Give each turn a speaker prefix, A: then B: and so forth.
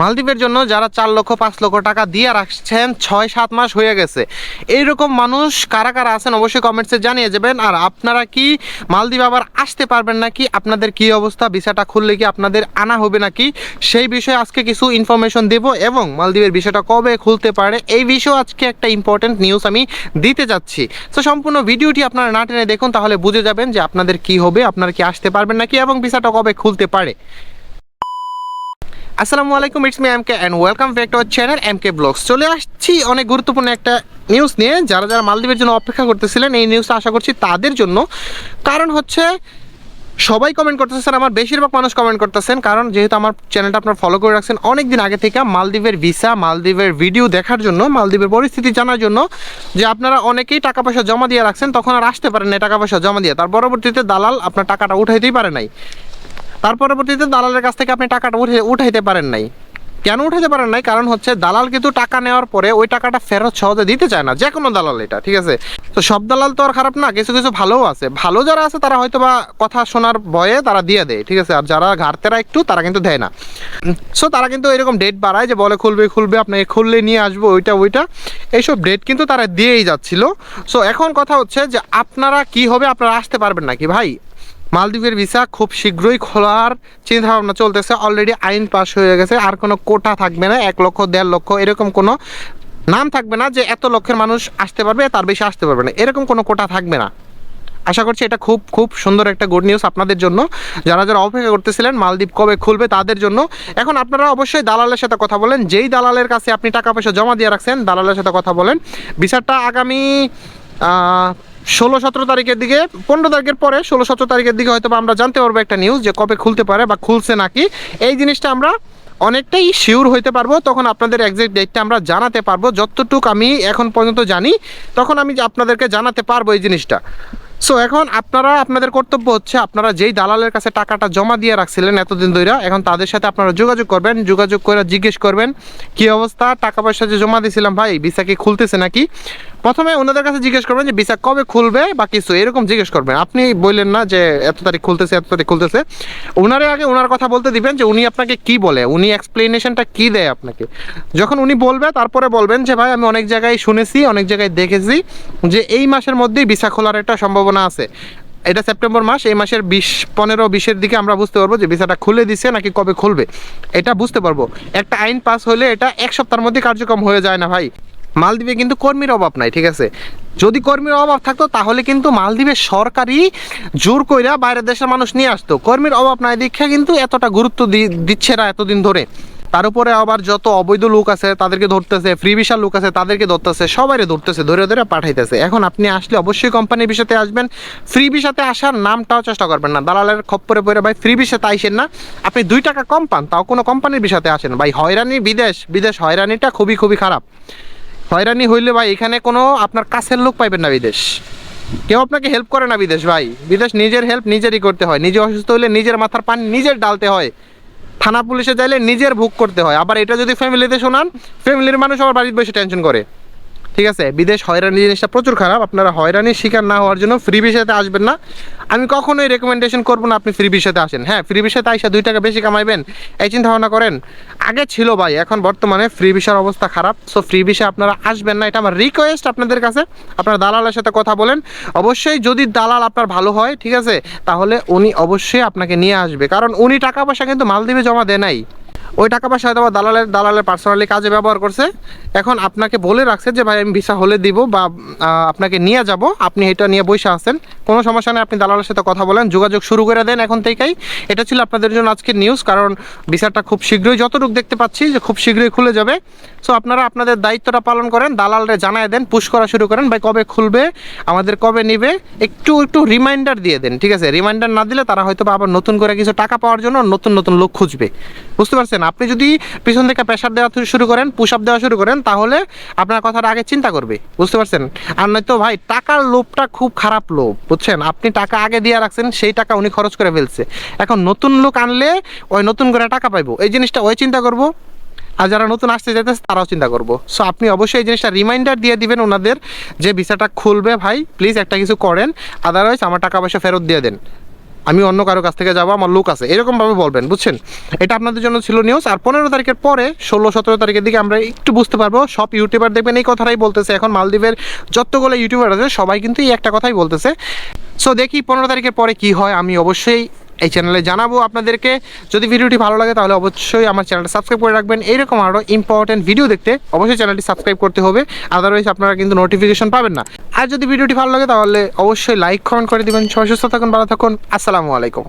A: মালদ্বীপের জন্য যারা চার লক্ষ, পাঁচ লক্ষ টাকা দিয়ে রাখছেন, ছয়, সাত মাস হয়ে গেছে। এইরকম মানুষ কারা কারা আছেন অবশ্যই কমেন্টসে জানিয়ে যাবেন। আর আপনারা কি মালদ্বীপ আবার আসতে পারবেন নাকি? আপনাদের কি অবস্থা? ভিসাটা খুললে কি আপনাদের আনা হবে নাকি? সেই বিষয়ে আজকে কিছু ইনফরমেশন দেব এবং মালদ্বীপের বিষয়টা কবে খুলতে পারে? এই বিষয়ে আজকে একটা ইম্পর্টেন্ট নিউজ আমি দিতে যাচ্ছি। তো সম্পূর্ণ ভিডিওটি আপনারা না টেনে দেখুন, তাহলে বুঝে যাবেন যে আপনাদের কি হবে, আপনারা কি আসতে পারবেন নাকি এবং ভিসাটা কবে খুলতে পারে। আসসালামু আলাইকুম it's me M K and welcome back to our channel M K vlogs চলে আসছি অনেক গুরুত্বপূর্ণ একটা নিউজ নিয়ে। যারা যারা মালদ্বীপের জন্য অপেক্ষা করতেছিলেন, এই নিউজটা আশা করছি তাদের জন্য। কারণ হচ্ছে, সবাই কমেন্ট করতেছেন আমার বেশিরভাগ মানুষ কমেন্ট করতেছেন। কারণ যেহেতু আমার চ্যানেলটা আপনার ফলো করে রাখছেন অনেক দিন আগে থেকে মালদ্বীপের ভিসা মালদ্বীপের ভিডিও দেখার জন্য, মালদ্বীপের পরিস্থিতি জানার জন্য যে আপনারা অনেকেই টাকা পয়সা জমা দিয়ে রাখছেন, তখন আর আসতে পারেন না টাকা পয়সা জমা দিয়ে। তার পরবর্তীতে দালাল আপনার টাকাটা উঠাইতেই পারে নাই। তার পরবর্তীতে দালালের কাছ থেকে আপনি টাকাটা উঠে উঠাইতে পারেন নাই। কেন উঠাইতে পারেন নাই? কারণ হচ্ছে দালাল কিন্তু টাকা নেওয়ার পরে ওই টাকাটা ফেরত সহজে দিতে চায় না যে কোনো দালাল এটা, ঠিক আছে? তো সব দালাল তো আর খারাপ না, কিছু কিছু ভালোও আছে। ভালো যারা আছে তারা হয়তো বা কথা শোনার ভয়ে তারা দিয়ে দেয়, ঠিক আছে? আর যারা ঘাটতেরা একটু, তারা কিন্তু দেয় না। সো তারা কিন্তু এরকম ডেট বাড়ায় যে বলে খুলবে খুলবে আপনাকে খুললে নিয়ে আসব, ওইটা ওইটা। এইসব ডেট কিন্তু তারা দিয়েই যাচ্ছিল। সো এখন কথা হচ্ছে যে আপনারা কি হবে আপনারা আসতে পারবেন নাকি ভাই? মালদ্বীপের ভিসা খুব শীঘ্রই খোলার চিন্তা ভাবনা চলতেছে। অলরেডি আইন পাস হয়ে গেছে, আর কোনো কোটা থাকবে না, এক লক্ষ, দেড় লক্ষ, এরকম কোনো নাম থাকবে না যে এত লক্ষের মানুষ আসতে পারবে, তার বেশি আসতে পারবে না। এরকম কোনো কোটা থাকবে না। আশা করছি এটা খুব খুব সুন্দর একটা গুড নিউজ আপনাদের জন্য। যারা যারা অপেক্ষা করতেছিলেন মালদ্বীপ কবে খুলবে তাদের জন্য। এখন আপনারা অবশ্যই দালালের সাথে কথা বলেন। যেই দালালের কাছে আপনি টাকা পয়সা জমা দিয়ে রাখছেন, দালালের সাথে কথা বলেন। বিচারটা আগামী ষোলো সতেরো তারিখের দিকে, পনেরো তারিখের পরে ষোলো সতেরো তারিখের দিকে হয়তো আমরা জানতে পারব একটা নিউজ যে কবে খুলতে পারে বা খুলছে নাকি। এই জিনিসটা আমরা অনেকটাই শিওর হইতে পারব, তখন আপনাদের এক্সাক্ট ডেটটা আমরা জানাতে পারব। যতটুকু আমি এখন পর্যন্ত জানি, তখন আমি আপনাদেরকে জানাতে পারব এই জিনিসটা। সো এখন আপনারা, আপনাদের কর্তব্য হচ্ছে আপনারা যেই দালালের কাছে টাকাটা জমা দিয়ে রাখছিলেন এতদিন ধরে এখন তাদের সাথে আপনারা যোগাযোগ করবেন, যোগাযোগ করে জিজ্ঞেস করবেন, কি অবস্থা? টাকা পয়সা যে জমা দিয়েছিলাম ভাই, ভিসা কি খুলতেছে নাকি? প্রথমে ওনাদের কাছে জিজ্ঞেস করবেন যে ভিসা কবে খুলবে বা কিছু, এরকম জিজ্ঞেস করবেন। আপনি বললেন না যে এত তারিখ খুলতেছে, এত তারিখ খুলতেছে। ওনারে আগে ওনার কথা বলতে দিবেন যে উনি আপনাকে কি বলে, উনি এক্সপ্লেনেশনটা কি দেয় আপনাকে। যখন উনি বলবে, তারপরে বলবেন যে ভাই, আমি অনেক জায়গায় শুনেছি, অনেক জায়গায় দেখেছি যে এই মাসের মধ্যেই ভিসা খোলার একটা সম্ভাবনা আছে। এটা সেপ্টেম্বর মাস, এই মাসের বিশ, পনেরো, বিশের দিকে আমরা বুঝতে পারব যে ভিসাটা খুলে দিছে নাকি কবে খুলবে। এটা বুঝতে পারব। একটা আইন পাস হলে এটা এক সপ্তাহের মধ্যে কার্যক্রম হয়ে যায় না ভাই। মালদ্বীপে কিন্তু কর্মীর অভাব নাই, ঠিক আছে? যদি কর্মীর অভাব থাকতো, তাহলে কিন্তু মালদ্বীপের সরকারি জোর কইরা বাইরের দেশের মানুষ নিয়ে আসতো। কর্মীর অভাব নাই দীক্ষা কিন্তু এতটা গুরুত্ব দিচ্ছে না এতদিন ধরে। তার উপরে আবার যত অবৈধ লোক আছে, তাদেরকে ধরতেছে ফ্রি ভিসার লোক আছে, তাদেরকে ধরতেছে, সবাইরে ধরতেছে, ধরে ধরে পাঠাইতেছে। এখন আপনি আসলে অবশ্যই কোম্পানির বিষয়তে আসবেন ফ্রি ভিসাতে আসার নামটাও চেষ্টা করবেন না। দালালের খপ্পরে পড়ে ভাই ফ্রি ভিসাতে আইসেন না। আপনি দুই টাকা কম পান, তাও কোনো কোম্পানির বিষয়তে আসেন ভাই, হয়রানি বিদেশ বিদেশ হয়রানিটা খুবই খুবই খারাপ। হয়রানি হইলে ভাই, এখানে কোনো আপনার কাছের লোক পাইবেন না বিদেশ। কেউ আপনাকে হেল্প করে না বিদেশ, ভাই। বিদেশ নিজের হেল্প নিজেরই করতে হয়। নিজে অসুস্থ হলে নিজের মাথার পানি নিজের ডালতে হয়। থানা পুলিশে যাইলে নিজের ভোগ করতে হয়। আবার এটা যদি ফ্যামিলিতে শোনান ফ্যামিলির মানুষ আবার বাড়িতে বসে টেনশন করে। ঠিক আছে? বিদেশ হয়রানি জিনিসটা প্রচুর খারাপ। আপনারা হয়রানির শিকার না হওয়ার জন্য ফ্রি বিষয়তে আসবেন না। আমি কখনোই রেকমেন্ডেশন করব না আপনি ফ্রি বিষয়তে আসেন। হ্যাঁ ফ্রি বিষয়তে আইসা দুই টাকা বেশি কামাইবেন, এই চিন্তা ভাবনা করেন। আগে ছিল ভাই, এখন বর্তমানে ফ্রি বিষয়ের অবস্থা খারাপ। সো ফ্রি বিষয়ে আপনারা আসবেন না। এটা আমার রিকোয়েস্ট আপনাদের কাছে। আপনারা দালালের সাথে কথা বলেন। অবশ্যই যদি দালাল আপনার ভালো হয়, ঠিক আছে? তাহলে উনি অবশ্যই আপনাকে নিয়ে আসবে। কারণ উনি টাকা পয়সা কিন্তু মালদ্বীপে জমা দেয় নাই। ওই টাকা পয়সা হয়তো দালালের দালালের পার্সোনালি কাজে ব্যবহার করছে। এখন আপনাকে বলে রাখছে যে, ভাই, আমি ভিসা হলে দিব বা আপনাকে নিয়ে যাব। আপনি এটা নিয়ে বসে আছেন। কোনো সমস্যা নেই, আপনি দালালের সাথে কথা বলেন, যোগাযোগ শুরু করে দেন এখন থেকেই। এটা ছিল আপনাদের জন্য আজকের নিউজ কারণ ভিসাটা খুব শীঘ্রই, যতটুকু দেখতে পাচ্ছি যে, খুব শীঘ্রই খুলে যাবে। সো আপনারা আপনাদের দায়িত্বটা পালন করেন, দালালরে জানায় দেন পুশ করা শুরু করেন, ভাই, কবে খুলবে? আমাদের কবে নিবে? একটু একটু রিমাইন্ডার দিয়ে দেন, ঠিক আছে? রিমাইন্ডার না দিলে তারা হয়তো আবার নতুন করে কিছু টাকা পাওয়ার জন্য নতুন নতুন লোক খুঁজবে। বুঝতে পারছেন? আপনি যদি পিছন থেকে প্রেশার দেওয়া শুরু করেন পুশ আপ দেওয়া শুরু করেন, তাহলে আপনার কথাটা আগে চিন্তা করবে। বুঝতে পারছেন? আর নয়তো ভাই, টাকার লোভটা খুব খারাপ লোভ, বুঝছেন? আপনি টাকা আগে দিয়ে রাখছেন, সেই টাকা উনি খরচ করে ফেলছে। এখন নতুন লোক আনলে ওই নতুন করে টাকা পাইবো। এই জিনিসটা ওই চিন্তা করব। আর যারা নতুন আসতে চাইতেছে, তারাও চিন্তা করব। সো আপনি অবশ্যই এই জিনিসটা রিমাইন্ডার দিয়ে দিবেন ওনাদের যে ভিসাটা খুলবে ভাই প্লিজ একটা কিছু করেন। আদারওয়াইজ আমার টাকা পয়সা ফেরত দিয়ে দেন। আমি অন্য কারও কাছ থেকে যাব, আমার লোক আছে। এরকমভাবে বলবেন, বুঝছেন? এটা আপনাদের জন্য ছিল নিউজ আর পনেরো তারিখের পরে, ষোলো, সতেরো তারিখের দিকে আমরা একটু বুঝতে পারব, সব ইউটিউবার দেখবেন এই কথাটাই বলতেছে। এখন মালদ্বীপের যতগুলো ইউটিউবার আছে, সবাই কিন্তু এই একটা কথাই বলতেছে। সো দেখি পনেরো তারিখের পরে কি হয়, আমি অবশ্যই এই চ্যানেলে জানাব আপনাদেরকে। যদি ভিডিওটি ভালো লাগে, তাহলে অবশ্যই আমার চ্যানেলটা সাবস্ক্রাইব করে রাখবেন। এইরকম আরও ইম্পর্টেন্ট ভিডিও দেখতে অবশ্যই চ্যানেলটি সাবস্ক্রাইব করতে হবে। আদারওয়াইজ আপনারা কিন্তু নোটিফিকেশন পাবেন না। আর যদি ভিডিওটি ভালো লাগে তাহলে অবশ্যই লাইক কমেন্ট করে দিবেন। সবাই সুস্থ থাকুন, ভালো থাকুন। আসসালামু আলাইকুম।